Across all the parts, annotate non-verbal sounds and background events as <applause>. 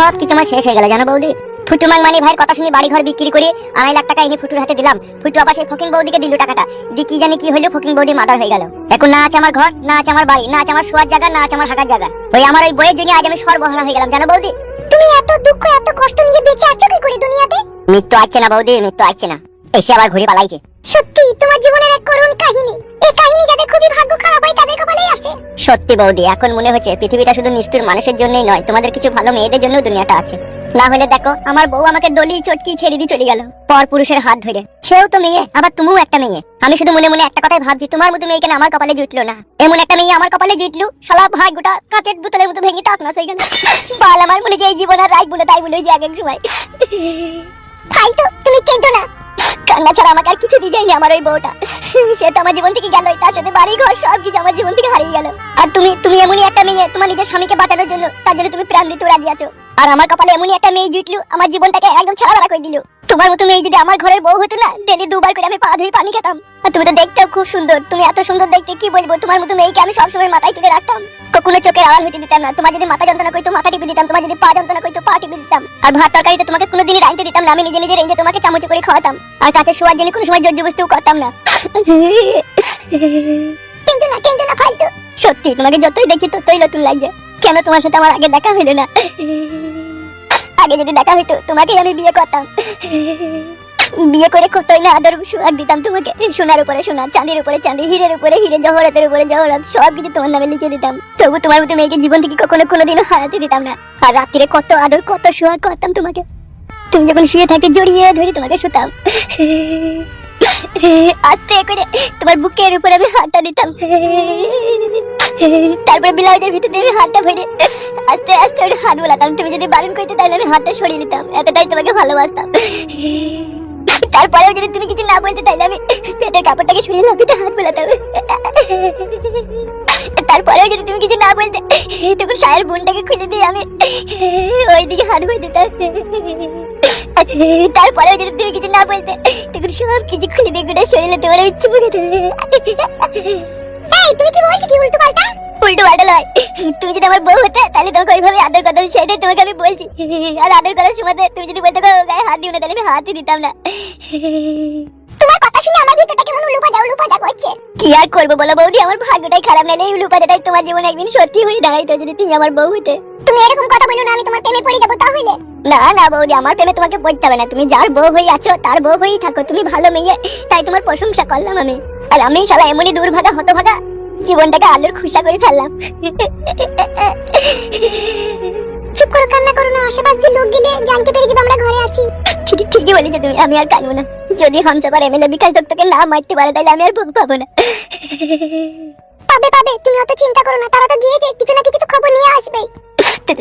সব কিছু আমার শেষ হয়ে গেল জানো বৌদি? ফুটু মানি ভাইয়ের কথা শুনে বাড়ি ঘর বিক্রি করে আড়াই লাখ টাকা এনে ফুটুর হাতে দিলাম। ফুটু আবার সেই ফকিং বৌদিকে দিল টাকাটা। দিয়ে কি জানি কি হলো ফকিং বৌদি মার্ডার হয়ে গেল। এখন না আছে আমার ঘর না আছে আমার বাড়ি না আছে আমার শোয়ার জায়গা না আছে আমার হাঁটার জায়গা। ওই আমার ওই বইয়ের জন্য আজ আমি সর্বহারা হয়ে গেলাম জানো বৌদি? তুমি এত দুঃখ এত কষ্ট নিয়ে বেঁচে আছো কি করে দুনিয়াতে? মৃত্যু আসছে না বৌদি মৃত্যু আসছে না। এসে আবার ঘুরে পালাইছে। সত্যি তোমার জীবনের এক করুণ কাহিনী। এই কাহিনী যাদের খুবই ভাগ্য খারাপ হয় তাদের কপালেই আসে। সত্যি বৌদি এখন মনে হচ্ছে পৃথিবীটা শুধু নিষ্ঠুর মানুষের জন্যই নয় তোমাদের কিছু ভালো মেয়েদের জন্য দুনিয়াটা আছে। না হলে দেখো আমার বউ আমাকে দলি চটকি ছেড়ে দিয়ে চলে গেল। পর পুরুষের হাত ধরে সেও তো মেয়ে আবার তুমিও একটা মেয়ে। আমি শুধু মনে মনে একটা কথাই ভাবছি তোমার মতো মেয়ে কেন আমার কপালে জুটলো না। এমন একটা মেয়ে আমার কপালে জুটলো শালা ভাই গোটা কাচের বোতলের মতো ভেঙে টাকনা হয়ে গেল। বাল আমার মনে যে এই জীবন আর রাই বলে তাই বলে যে এক এক সময়। তাই তো তুমি কেঁদো না। কান্না ছাড়া আমাকে আর কিছু দিয়ে যায়নি আমার ওই বউটা। সে তো আমার জীবন থেকে গেল তার সাথে বাড়ি ঘর সব কিছু আমার জীবন থেকে হারিয়ে গেল। আর তুমি তুমি এমনই একটা মেয়ে, তোমার নিজের স্বামীকে বাঁচানোর জন্য, তার জন্য তুমি প্রাণ দিতে রাজি আছো। আর আমার কপালে এমনই একটা মেয়ে জুটলো, আমার জীবনটাকে একদম ছাড়া করে দিল। তোমার মতো মেয়ে যদি আমার ঘরের বউ হতো না, ডেলি দুবার করে আমি পা ধুয়ে পানি খেতাম। আর তুমি তো দেখতেও খুব সুন্দর, তুমি এত সুন্দর দেখতে কি বলব? তোমার মতো মেয়েকে আমি সবসময় মাথায় তুলে রাখতাম। কখনো চোখের আড়াল হইতে দিতাম না, তোমার যদি মাথা যন্ত্রণা করতো, মাথা টিপে দিতাম, তোমার যদি পা যন্ত্রণা করতো, পা টিপে দিতাম। আর ভাত তরকারিতে তোমাকে কোনোদিনই রাইতে দিতাম না, আমি নিজে নিজে রেঁধে তোমাকে চামচ করে খাওয়াতাম। আর কাছে শোয়ার জন্য কোনো সময় জোর বস্তু করতাম না। কিন্তু না কিন্তু না, ফালতু। সত্যি, তোমাকে যতই দেখি ততই নতুন লাগছে। কেন তোমার সাথে আমার আগে দেখা হইল না? আগে যদি দেখা হইতো, তোমাকেই আমি বিয়ে করতাম। বিয়ে করে কতই না আদর সুহাগ দিতাম তোমাকে। সোনার উপরে সোনা, চাঁদির উপরে চাঁদি, হিরের উপরে হিরে, জহরাতের উপরে জহরাত সব কিছু তোমার নামে লিখে দিতাম। তবু তোমার মতো মেয়েকে জীবন থেকে কখনো কোনোদিনও হারাতে দিতাম না। আর রাত্রিরে কত আদর, কত সুহাগ করতাম তোমাকে। তুমি যখন শুয়ে থাকতে জড়িয়ে ধরে তোমাকে শুতাম। আস্তে করে তোমার বুকের উপর আমি হাতটা দিতাম। তারপর ব্লাউজের ভিতর আমি হাতটা ভরে আস্তে আস্তে ওর হাত বোলাতাম। তুমি যদি বারণ করতে তাহলে আমি হাতটা সরিয়ে নিতাম। এতটাই তোমাকে ভালোবাসতাম। তারপরেও যদি তুমি কিছু না বলতে তাহলে আমি পেটের কাপড়টাকে সরিয়ে লাফিতে হাত বোলাতাম। তারপরেও যদি তুমি কিছু না বলতে তখন সায়ের বোনটাকে খুলে দিয়ে আমি ওইদিকে হাত ভরে দিতাম। <laughs> তারপরেও যদি তুমি কিছু না বলতে তখন সব কিছু খুলে দিয়ে গোটা শরীরে তোমার চুমু এই তুমি কি বলছো? কি উল্টো পাল্টা? উল্টো পাল্টা নয়। তুমি যদি আমার বউ হতে তাহলে তোমাকে ওইভাবে আদর কথা সেটাই তোমাকে আমি বলছি। আর আদর করার সময় তুমি যদি বলতে গায়ে হাত দিও না তাহলে আমি হাতই দিতাম না। তোমার কথা শুনে আমার ভিতরটা কেমন করছে। কি আর করব বলো বৌদি? আমার ভাগ্যটাই খারাপ নাহলে এই তোমার জীবনে একদিন সত্যি হয়ে দাঁড়াইতো যদি তুমি আমার বউ হতে। তুমি এরকম কথা বলো না আমি তোমার প্রেমে পড়ে যাব তাহলে। না না বৌদি, আমার প্রেমে তোমাকে পড়তে হবে না। তুমি যার বউ হয়ে আছো, তার বউ হয়েই থাকো। তুমি ভালো মেয়ে, তাই তোমার প্রশংসা করলাম আমি। আর আমি শালা এমনই দুর্ভাগা, হতভাগা জীবনটাকে আলোর খুশা করে ফেললাম। চুপ করো, কান্না করো না, আশেপাশ লোক গেলে জানতে পেরে যাবে আমরা ঘরে আছি। ঠিক ঠিকই বলেছ তুমি, আমি আর কানবো না। যদি হামসাবার এমএলএ বিকাশ দত্তকে না মারতে পারে, তাহলে আমি আর ভোগ পাবো না। পাবে পাবে, তুমি অত চিন্তা করো না, তারা তো গিয়েছে, কিছু না কিছু তো খবর নিয়ে আসবেই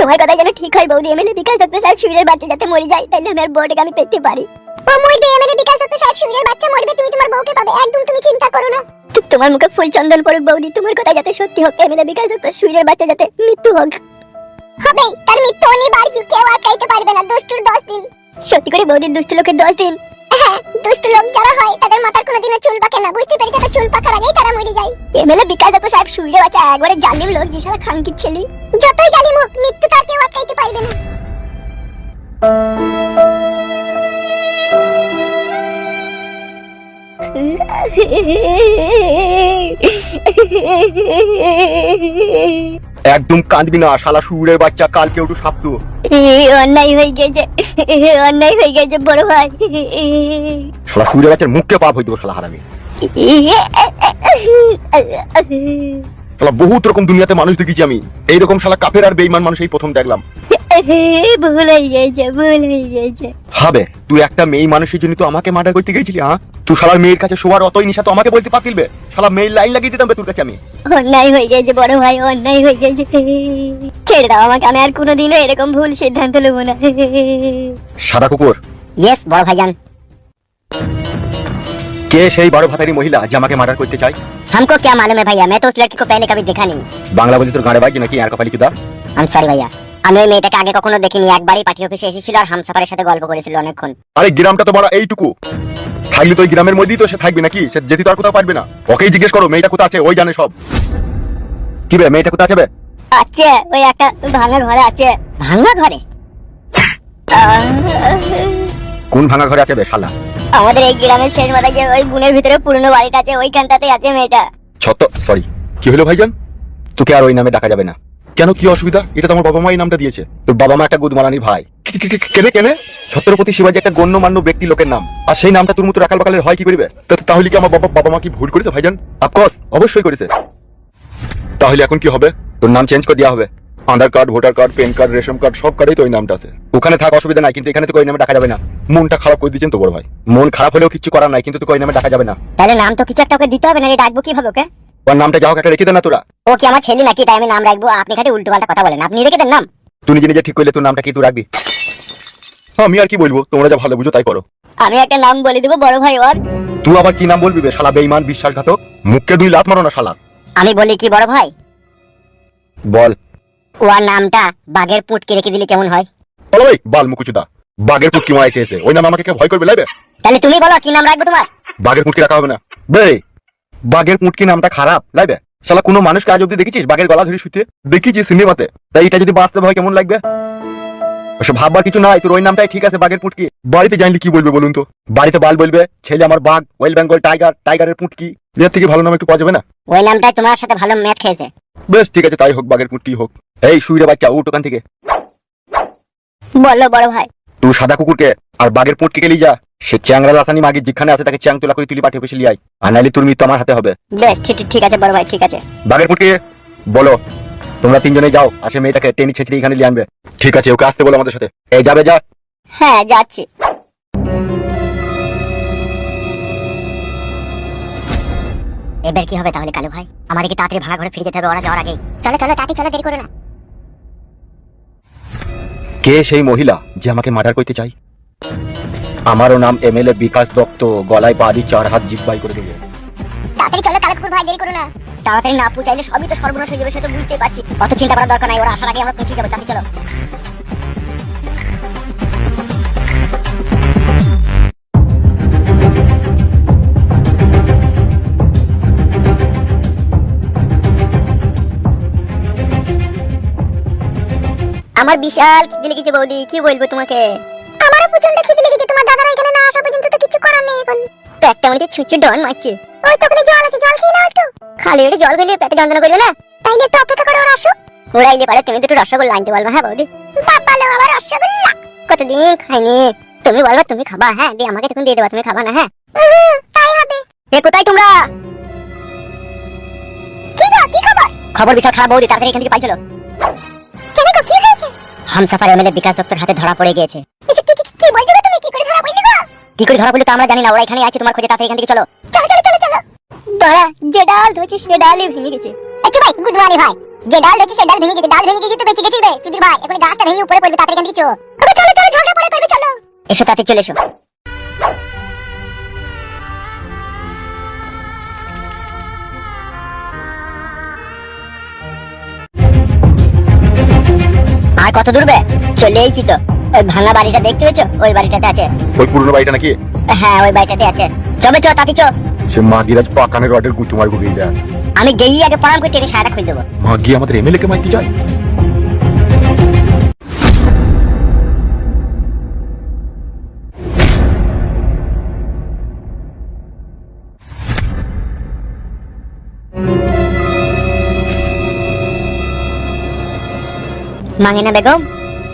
তোমার কথা যেন ঠিক হয় বৌদি, এমএলএ বিকাশ দত্ত সাহেব শুয়ের বাচ্চা যাতে মরে যায়, তাহলে আমি আর বউটাকে আমি পেতে পারি। ও মরবে এমএলএ বিকাশ দত্ত সাহেব শুয়ের বাচ্চা মরবে, তুমি তোমার বউকে পাবে, একদম তুমি চিন্তা করো না। তোমার মুখে ফুল চন্দন পড়ুক বৌদি, তোমার কথা যাতে সত্যি হোক, এমএলএ বিকাশ দত্ত শুয়ের বাচ্চা যাতে মৃত্যু হোক। হবে, তার মৃত্যু অনিবার্য, কেউ আটকাইতে পারবে না, দুষ্টুর দশ দিন। সত্যি করে বৌদির দুষ্ট লোকের দশ দিন। হ্যাঁ দুষ্ট লোক যারা হয় তাদের মাথার কোনোদিনও চুল পাকে না। বুঝতে পেরেছ তো? চুল পাকার আগেই তারা মরে যায়। এমএলএ বিকাশ দত্ত সাহেব শুয়ে বাচ্চা একবারে জালিম লোক যেসব খানকির ছেলে। যতই জালিম হোক মৃত্যু তার কেউ আটকাইতে পারবে না। একদম কাঁদবি না শালা শুয়োরের বাচ্চা কালকে একটু সাপ্ত। অন্যায় হয়ে গেছে অন্যায় হয়ে গেছে বড় ভাই। শালা শুয়োরের বাচ্চার মুখকে পাপ হইতো শালা হারামি। শালা বহুত রকম দুনিয়াতে মানুষ দেখেছি আমি। এইরকম শালা কাফের আর বেইমান মানুষ এই প্রথম দেখলাম। ভুল হয়ে গেছে ভুল হয়ে গেছে হবে তুই একটা মেয়ে মানুষের জন্য তো আমাকে মার্ডার করতে গেছিলি হ্যাঁ তুই শালার মেয়ের কাছে শোয়ার অতই নিশা তো আমাকে বলতে পারতিলবে শালা মেয়ের লাইন লাগিয়ে দিতাম বে তোর কাছে আমি অন্যায় হয়ে গেছে বড় ভাই অন্যায় হয়ে গেছে ছেড়ে দাও আমাকে আমি আর কোনোদিনও এরকম ভুল সিদ্ধান্ত নেব না সাদা কুকুর ইয়েস বড় ভাইজান কে সেই বারো ভাতারি মহিলা যে আমাকে মার্ডার করতে চায় हमको क्या मालूम है भैया मैं तो उस लड़की को पहले कभी देखा नहीं বাংলা বলি তোর গাড়ে বাজি নাকি আর কপালি চুদা আমি সরি ভাইয়া আমি ওই মেয়েটাকে আগে কখনো দেখিনি একবারই পার্টি অফিসে এসেছিল আর হামসাফারের সাথে গল্প করেছিল অনেকক্ষণ। আরে গ্রামটা তো বড় এইটুকু। থাকলে তো ওই গ্রামের মধ্যেই তো সে থাকবে নাকি? সে যেতে তো আর কোথাও পারবে না। ওকেই জিজ্ঞেস করো মেয়েটা কোথায় আছে? ওই জানে সব। কি বে মেয়েটা কোথায় আছে বে? আছে ওই একটা ভাঙা ঘরে আছে। ভাঙা ঘরে? কোন ভাঙা ঘরে আছে বে শালা? আমাদের এই গ্রামের শেষ মাথায় যে ওই বুনের ভিতরে পুরনো বাড়িটা আছে ওইখানটাতে আছে মেয়েটা। ছত সরি কি হলো ভাইজান? তোকে আর ওই নামে ডাকা যাবে না। কেন কি অসুবিধা? এটা তো আমার বাবা মাই নামটা দিয়েছে। তোর বাবা মা একটা গুদমালানির ভাই। কেনে কেনে ছত্রপতি শিবাজি একটা গণ্যমান্য ব্যক্তি লোকের নাম। আর সেই নামটা তোর মতো রাখাল বাকালের হয় কি করিবে? তা- তাহলে কি আমার বাবা বাবা মা কি ভুল করেছে ভাইজান? অফকোর্স অবশ্যই করেছে। তাহলে এখন কি হবে? তোর নাম চেঞ্জ করে দেওয়া হবে। Aadhaar card, voter card PAN card, ration card, সব কার্ডেই তো ওই নামটা আছে। ওখানে থাক, অসুবিধা নাই, কিন্তু এখানে তো ওই নামে ডাকা যাবে না। মনটা খারাপ করে দিচ্ছেন তো বড় ভাই। মন খারাপ হলেও কিছু করার নাই, কিন্তু তোকে ওই নামে ডাকা যাবে না। তাহলে নাম তো কিছু একটা ওকে দিতে হবে না ডাকবো কীভাবে ওকে? ওর নামটা যা হোক একটা রেখে দে না তোরা। ও কি আমার ছেলে নাকি? তাই আমি নাম রাখব। আপনি খালি উল্টো পাল্টা কথা বলেন। আপনি রেখে দেন নাম। তুই নিজে নিজে ঠিক করলে তোর নামটা কি তুই রাখবি? হ্যাঁ, আমি আর কি বলব? তোমরা যা ভালো বুঝো তাই করো। আমি একটা নাম বলে দেবো বড় ভাই ওর। তুই আবার কি নাম বলবি বে? শালা বেইমান বিশ্বাসঘাতক। মুখকে দুই লাত মারো না শালা। আমি বলি কি বড় ভাই? বল। ওর নামটা বাঘের পুটকে রেখে দিলে কেমন হয়? বলো ভাই বাল মুকুচুদা। বাঘের পুটকি মারা খেয়েছে। ওই নামে আমাকে কেউ ভয় করবে লাইবে তাহলে তুমি বলো কি নাম রাখবে তোমার? বাঘের পুটকি রাখা হবে না। বে বাঘের পুটকি নামটা খারাপ লাইবে শালা কোনো মানুষকে আজ অব্দি দেখেছিস বাঘের গলা ধরে শুতে দেখেছিস সিনেমাতে? তাই এটা যদি বাস্তব হয় কেমন লাগবে? ওসব ভাববার কিছু নাই তোর ওই নামটাই ঠিক আছে বাঘের পুটকি বাড়িতে জানলে কি বলবে বলুন তো? বাড়িতে বাল বলবে ছেলে আমার বাঘ ওয়েল বেঙ্গল টাইগার টাইগারের পুটকি এর থেকে ভালো নাম একটু পাওয়া যাবে না? ওই নামটাই তোমার সাথে ভালো ম্যাচ খেয়েছে বেশ ঠিক আছে তাই হোক বাঘের পুটকি হোক। এই শুইরে বাচ্চা উঠ ওখান থেকে। বলো বড় ভাই। তুই সাদা কুকুরকে আর বাঘের পুটকে গেলি যা। সে চ্যাংরা লাসানি মাগি যেখানে আছে তাকে চ্যাং তোলা করে তুলি পাঠিয়ে পেশে লিয়াই আর নাইলে তোর মৃত্যু আমার হাতে হবে। বেশ ঠিক ঠিক- আছে বড় ভাই ঠিক আছে। বাঘের পুটকে বলো তোমরা তিনজনে যাও আসে মেয়েটাকে টেনে ছেঁচড়ে এখানে নিয়ে আনবে। ঠিক আছে ওকে আসতে বলো আমাদের সাথে। এই যাবে যা। হ্যাঁ যাচ্ছি। এবার কি হবে তাহলে কালু ভাই? আমাদেরকে তাড়াতাড়ি ভাড়া ঘরে ফিরে যেতে হবে ওরা যাওয়ার আগে চলো চলো তাকে চলো দেরি করো না। কে সেই মহিলা যে আমাকে মার্ডার করতে চাই আমারও নাম এম এল এ বিকাশ দত্ত, গলায় বাড়ি চার হাত জিব্বাই করে দেবে। তাড়াতাড়ি না। পৌঁছাইলে সবই তো সর্বনাশ হয়ে যাবে, সে তো বুঝতেই পারছি। অত চিন্তা করার দরকার নাই, ওরা আসার আগে আমরা পৌঁছে যাব চলো। আমার বিশাল খিদে লেগেছে বৌদি কি বলব তোমাকে? আমারও প্রচণ্ড খিদে লেগেছে তোমার দাদারা এখানে না আসা পর্যন্ত তো কিছু করার নেই এখন। পেটটা মনে হচ্ছে ছুঁচু ডন মারছে। ওই তো ওখানে জল আছে জল খেয়ে নাও একটু। খালি পেটে জল খেলে পেটে যন্ত্রণা করবে না? তাইলে একটু অপেক্ষা করো ওরা আসুক। ওরা এলে পারে তুমি দুটো রসগোল্লা আনতে বলবা হ্যাঁ বৌদি? বাবা লো আবার রসগোল্লা। কতদিন খাইনি? তুমি বলবা তুমি খাবা হ্যাঁ? দিয়ে আমাকে তখন দিয়ে দেবা তুমি খাবা না হ্যাঁ? তাই হবে। এ কোথায় তোমরা? কি গো কি খবর? খবর বিশাল খারাপ বৌদি তাড়াতাড়ি এখান থেকে পাই চলো। হামসাফার এমএলএ বিকাশ দত্তর হাতে ধরা পড়ে গিয়েছে। কি বলছো তুমি? কি করে ধরা পড়লি গো? কি করে ধরা পড়লে তো আমরা জানি না ওরা এখানে আছে তোমার খোঁজে তাড়াতাড়ি এখান থেকে চলো। চলো চলো চলো চলো। দাঁড়া যে ডাল ধুচি সে ডালই ভেঙে গেছে। আচ্ছা ভাই গুদমানি ভাই। যে ডাল ধুচি সে ডাল ভেঙে গেছে ডাল ভেঙে গেছে তো বেঁচে গেছিস বে চুদির ভাই। এখন গাছটা ভেঙে উপরে পড়বে তাড়াতাড়ি এখান থেকে চলো। চলো চলো ঝগড়া পড়ে করবে চলো। এসো তাতে চলে এসো। আর কত দূরবে চলে এইছি তো। ওই ভাঙা বাড়িটা দেখতে পেয়েছ? ওই বাড়িটাতে আছে। ওই পুরনো বাড়িটা নাকি? হ্যাঁ ওই বাড়িটাতে আছে। চবে চ তাতে চ। সে মাগিরাজ পাকানের রডের গুঁতো মারবো গিয়ে আমি গেই আগে প্রণাম করে টেনে সারাটা খুলে দেবো। মাগি আমাদের এমএলএ কে মাইতে যায়? মাঙ্গেনা বেগম?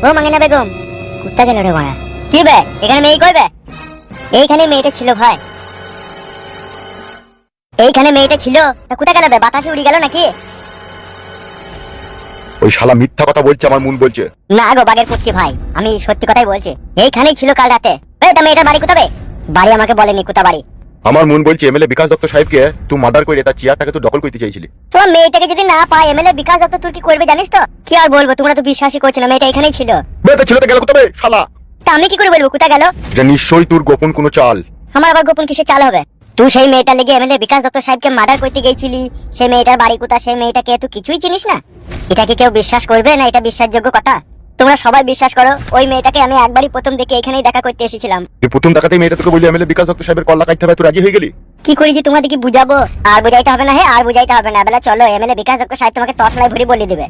ও মাঙ্গেনা বেগম কুত্তা গেল রে মায়া কি বে এখানে মেয়ে কইবে এইখানে মেয়েটা ছিল ভাই। এইখানে মেয়েটা ছিল তা কোথায় গেল বে বাতাসে উড়ে গেল নাকি? ওই শালা মিথ্যা কথা বলছে আমার মন বলছে। না গো বাগের পুটকি ভাই আমি সত্যি কথাই বলছি। এইখানেই ছিল কাল রাতে। এই তা মেয়েটার বাড়ি কোথাবে? বাড়ি আমাকে বলেনি কোথা বাড়ি। আমার মন বলছে এমএলএ বিকাশ দত্ত সাহেবকে তুই মার্ডার করে তার চেয়ারটাকে তুই দখল করতে চাইছিলি। তোমার মেয়েটাকে যদি না পায় এমএলএ বিকাশ দত্ত তুই কি করবে জানিস তো? কি আর বলব তোমরা তো বিশ্বাসই করছ না মেয়েটা এখানেই ছিল। বে তো গেল কোথাবে শালা? তা আমি কি করে বলব কোথা গেল? এটা নিশ্চয়ই তোর গোপন কোনো চাল। আমার আবার গোপন কিসে চাল হবে? তুই সেই মেয়েটা লেগে এমএলএ বিকাশ দত্ত সাহেবকে মার্ডার করতে গেছিলি সেই মেয়েটার বাড়ি কোথা সেই মেয়েটাকে তুই কিছুই চিনিস না? এটা কি কেউ বিশ্বাস করবে না এটা বিশ্বাসযোগ্য কথা? তোমরা সবাই বিশ্বাস করো ওই মেয়েটাকে আমি একবারই প্রথম দেখে এখানেই দেখা করতে এসেছিলাম। তুই প্রথম দেখাতেই মেয়েটা তোকে বলি এমএলএ বিকাশ দত্ত সাহেবের কল্লা কাটতে হবে তুই রাজি হয়ে গেলি? কি করি যে তোমাদেরকে বুঝাবো? আর বুঝাইতে হবে না হ্যাঁ আর বুঝাইতে হবে না। বেলা চলো এমএলএ বিকাশ দত্ত সাহেব তোমাকে তসলাই ভরি বলে দিবে।